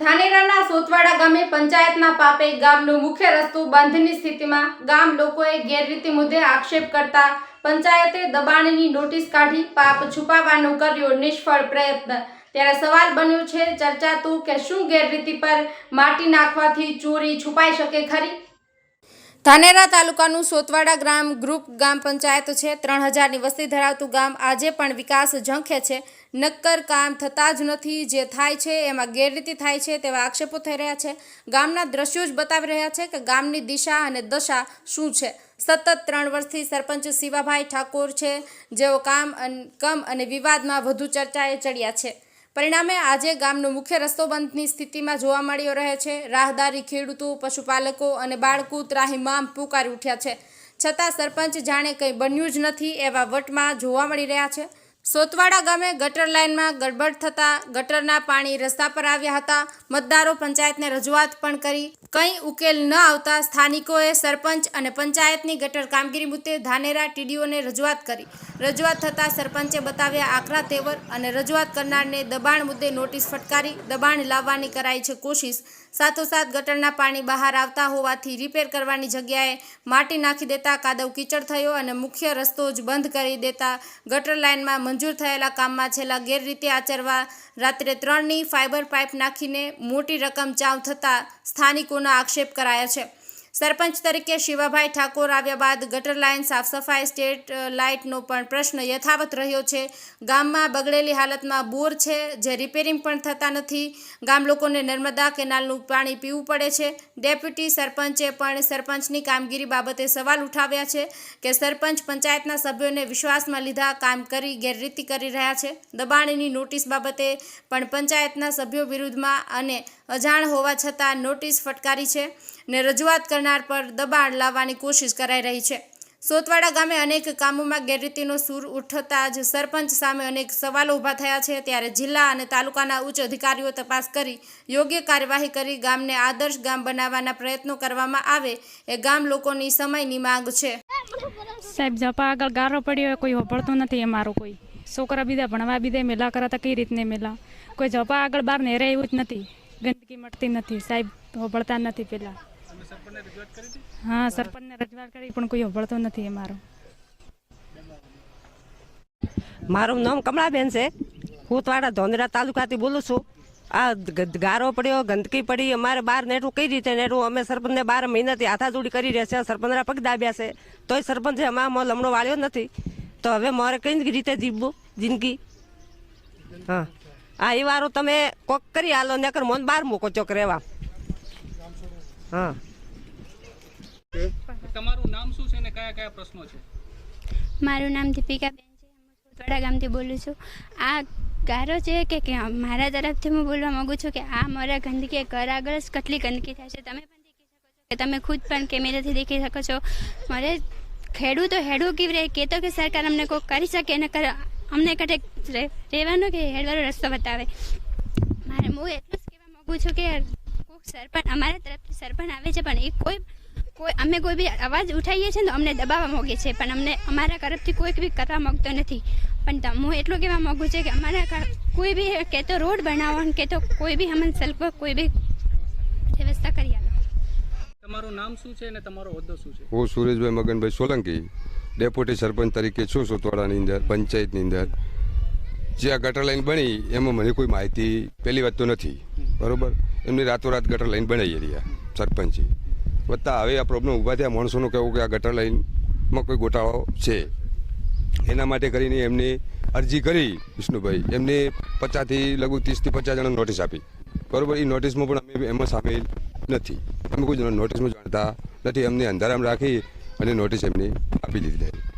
ધાનેરાના સોતવાડા ગામે પંચાયતના પાપે ગામનો મુખ્ય રસ્તો બંધની સ્થિતિમાં ગામ લોકોએ ગેરરીતિ મુદ્દે આક્ષેપ કરતા પંચાયતે દબાણની નોટિસ કાઢી પાપ છુપાવવાનો કર્યો નિષ્ફળ પ્રયત્ન. ત્યારે સવાલ બન્યો છે ચર્ચાતું કે શું ગેરરીતિ પર માટી નાખવાથી ચોરી છુપાઈ શકે ખરી? ધાનેરા તાલુકાનું સોતવાડા ગ્રામ ગ્રુપ ગામ પંચાયત છે. ત્રણ હજારની વસ્તી ધરાવતું ગામ આજે પણ વિકાસ ઝંખે છે. નક્કર કામ થતા જ નથી જે થાય છે, એમાં ગેરરીતિ થાય છે તેવા આક્ષેપો થઈ રહ્યા છે. ગામના દ્રશ્યો જ બતાવી રહ્યા છે કે ગામની દિશા અને દશા શું છે. સતત ત્રણ વર્ષથી સરપંચ શિવાભાઈ ઠાકોર છે. જેઓ કામ કમ અને વિવાદમાં વધુ ચર્ચાએ ચડ્યા છે. પરિણામે આજે ગામનો મુખ્ય રસ્તો બંધની સ્થિતિમાં જોવા મળ્યો રહે છે. રાહદારી ખેડૂતો, પશુપાલકો અને બાળકો ત્રાહિમામ પુકારી ઉઠ્યા છે. છતાં સરપંચ જાણે કંઈ બન્યું જ નથી એવા વટમાં જોવા મળી રહ્યા છે. સોતવાડા ગામે ગટર લાઇનમાં ગડબડ થતાં ગટરના પાણી રસ્તા પર આવ્યા હતા. મતદારો પંચાયતને રજૂઆત પણ કરી. કંઈ ઉકેલ ન આવતા સ્થાનિકોએ સરપંચ અને પંચાયતની ગટર કામગીરી મુદ્દે ધાનેરા ટીડીઓને રજૂઆત કરી. રજૂઆત થતાં સરપંચે બતાવ્યા આકરા તેવર અને રજૂઆત કરનારને દબાણ મુદ્દે નોટિસ ફટકારી દબાણ લાવવાની કરાઈ છે કોશિશ. સાથોસાથ ગટરના પાણી બહાર આવતા હોવાથી રિપેર કરવાની જગ્યાએ માટી નાખી દેતા કાદવ કીચડ થયો અને મુખ્ય રસ્તો જ બંધ કરી દેતા ગટર લાઇનમાં મંજૂર થયેલા કામમાં છેલ્લા ગેરરીતિ આચરવા રાત્રે ત્રણની ફાઇબર પાઇપ નાખીને મોટી રકમ ચાવ થતાં સ્થાનિકોના આક્ષેપ કરાયા છે. સરપંચ તરીકે શિવાભાઈ ઠાકોર આવ્યા બાદ ગટર લાઇન સાફ સફાઈ, સ્ટેટ લાઇટનો પણ પ્રશ્ન યથાવત રહ્યો છે. ગામમાં બગડેલી હાલતમાં બોર છે, જે રિપેરિંગ પણ થતા નથી. ગામ લોકોને નર્મદા કેનાલનું પાણી પીવું પડે છે. ડેપ્યુટી સરપંચે પણ સરપંચની કામગીરી બાબતે સવાલ ઉઠાવ્યા છે કે સરપંચ પંચાયતના સભ્યોને વિશ્વાસમાં લીધા કામ કરી ગેરરીતિ કરી રહ્યા છે. દબાણની નોટિસ બાબતે પણ પંચાયતના સભ્યો વિરુદ્ધમાં અને અજાણ હોવા છતાં નોટિસ ફટકારી છે ને રજૂઆત કરનાર પર દબાણ લાવવાની કોશિશ કરાઈ રહી છે. સોતવાડા ગામે અનેક કામોમાં ગેરરીતિનો સૂર ઉઠતા જ સરપંચ સામે અનેક સવાલો ઊભા થયા છે. ત્યારે જિલ્લા અને તાલુકાના ઉચ્ચ અધિકારીઓ તપાસ કરી યોગ્ય કાર્યવાહી કરી ગામને આદર્શ ગામ બનાવવાના પ્રયત્નો કરવામાં આવે એ ગામ લોકોની સમયની માંગ છે. સાહેબ, જપા આગળ ગારો પડ્યો હોય કોઈ હોભળતો નથી અમારું કોઈ. છોકરા બીજા ભણવા બીજા મેલા કરાતા કઈ રીતને મેલા? કોઈ જપા આગળ બહાર નેરે એવું જ નથી. ગંદકી મળતી નથી. સાહેબ, હોભળતા નથી પેલા. હા સરપંચને રજૂઆત કરી પણ કોઈ હોભળતું નથી અમારું મારું. નામ કમળાબેન છે. કૂતવાડા ધોંધરા તાલુકાથી બોલું છું. આ ગારો પડ્યો ગંદકી પડી અમારે બહાર નેટું કઈ રીતે નેટું અમે સરપંચને બાર મહિનાથી હાથાજોડી કરી રહ્યા છે સરપંચના પગ દાબ્યા છે. તોય સરપંચે અમારા લમણો વાળ્યો નથી. તો હવે મારે કઈ રીતે જીવવું? જિંદગી? હા. આ એ વારો તમે કોક કરી હાલો નકર મોન બાર મૂકો ચોક રહેવા. હા. તમારું નામ શું છે અને કયા કયા પ્રશ્નો છે? મારું નામ દીપિકાબેન છે. હું સોતવાડા ગામથી બોલું છું. આ ગારો છે કે મારા તરફથી હું બોલવા માગું છું કે આ મારા ગંદકી ઘર આગળ જ કેટલી ગંદકી થાય છે? તમે પણ દેખી શકો છો કે તમે ખુદ પણ કેમેરાથી દેખી શકો છો. મારે ખેડૂતો હેડવું કેવી રહે? કહેતો કે સરકાર અમને કોઈ કરી શકે અને અમને કટે રહેવાનો કે હેડવાનો રસ્તો બતાવે? મારે હું એટલું જ કહેવા માગું છું કે કોઈક સરપંચ અમારા તરફથી સરપંચ આવે છે, પણ એ કોઈ કોઈ અમે કોઈ બી અવાજ ઉઠાવીએ છીએ ને તો અમને દબાવવા માગે છે પણ અમને અમારા તરફથી કોઈ બી કરવા માગતો નથી. પણ તમ- હું એટલું કહેવા માગું છું કે અમારા કોઈ બી કે તો રોડ બનાવો કે તો કોઈ બી અમને સલ્પ કોઈ બી વ્યવસ્થા કરી આલો તમારું નામ શું છે અને તમારો હોદ્દો શું છે? હું સુરેશભાઈ મગનભાઈ સોલંકી ડેપ્યુટી સરપંચ તરીકે છું સોતવાડાની અંદર પંચાયતની અંદર. જે આ ગટર લાઈન બની એમાં મને કોઈ માહિતી પહેલી વાત તો નથી. બરાબર? એમની રાતોરાત ગટર લાઈન બનાવી રહ્યા સરપંચે. વત્તા હવે આ પ્રોબ્લેમ ઊભા થયા, માણસોનું કહેવું કે આ ગટર લાઈનમાં કોઈ ગોટાળો છે. એના માટે કરીને એમને અરજી કરી વિષ્ણુભાઈ. એમને પચાસથી લગભગ ત્રીસથી પચાસ જણા નોટિસ આપી. બરોબર, એ નોટિસમાં પણ અમે એમાં સામેલ નથી. અમે કોઈ નોટિસમાં જાણતા નથી. અમને અંધારામાં રાખી અને નોટિસ એમને આપી દીધી.